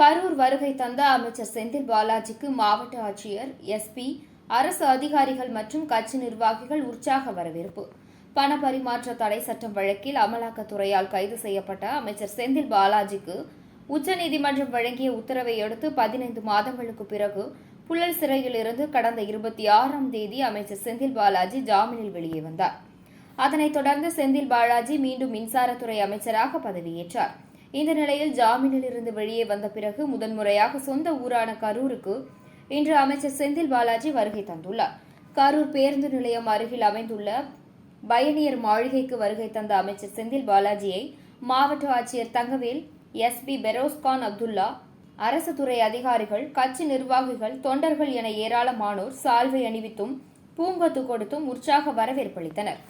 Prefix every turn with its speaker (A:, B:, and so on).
A: கரூர் வருகை தந்த அமைச்சர் செந்தில் பாலாஜிக்கு மாவட்ட ஆட்சியர் எஸ்பி அரசு அதிகாரிகள் மற்றும் கட்சி நிர்வாகிகள் உற்சாக வரவேற்பு. பண பரிமாற்ற தடை சட்டம் வழக்கில் அமலாக்கத்துறையால் கைது செய்யப்பட்ட அமைச்சர் செந்தில் பாலாஜிக்கு உச்சநீதிமன்றம் வழங்கிய உத்தரவை அடுத்து பதினைந்து மாதங்களுக்கு பிறகு புழல் சிறையில் இருந்து கடந்த இருபத்தி ஆறாம் தேதி அமைச்சர் செந்தில் பாலாஜி ஜாமீனில் வெளியே வந்தார். அதனைத் தொடர்ந்து செந்தில் பாலாஜி மீண்டும் மின்சாரத்துறை அமைச்சராக பதவியேற்றார். இந்த நிலையில் ஜாமீனில் இருந்து வெளியே வந்த பிறகு முதன்முறையாக சொந்த ஊரான கரூருக்கு இன்று அமைச்சர் செந்தில் பாலாஜி வருகை தந்துள்ளார். கரூர் பேருந்து நிலையம் அருகில் அமைந்துள்ள பயணியர் மாளிகைக்கு வருகை தந்த அமைச்சர் செந்தில் பாலாஜியை மாவட்ட ஆட்சியர் தங்கவேல் எஸ்பி பெரோஸ்கான் அப்துல்லா அரசு துறை அதிகாரிகள் கட்சி நிர்வாகிகள் தொண்டர்கள் என ஏராளமானோர் சால்வை அணிவித்தும் பூங்கொத்து கொடுத்தும் உற்சாக வரவேற்பளித்தனர்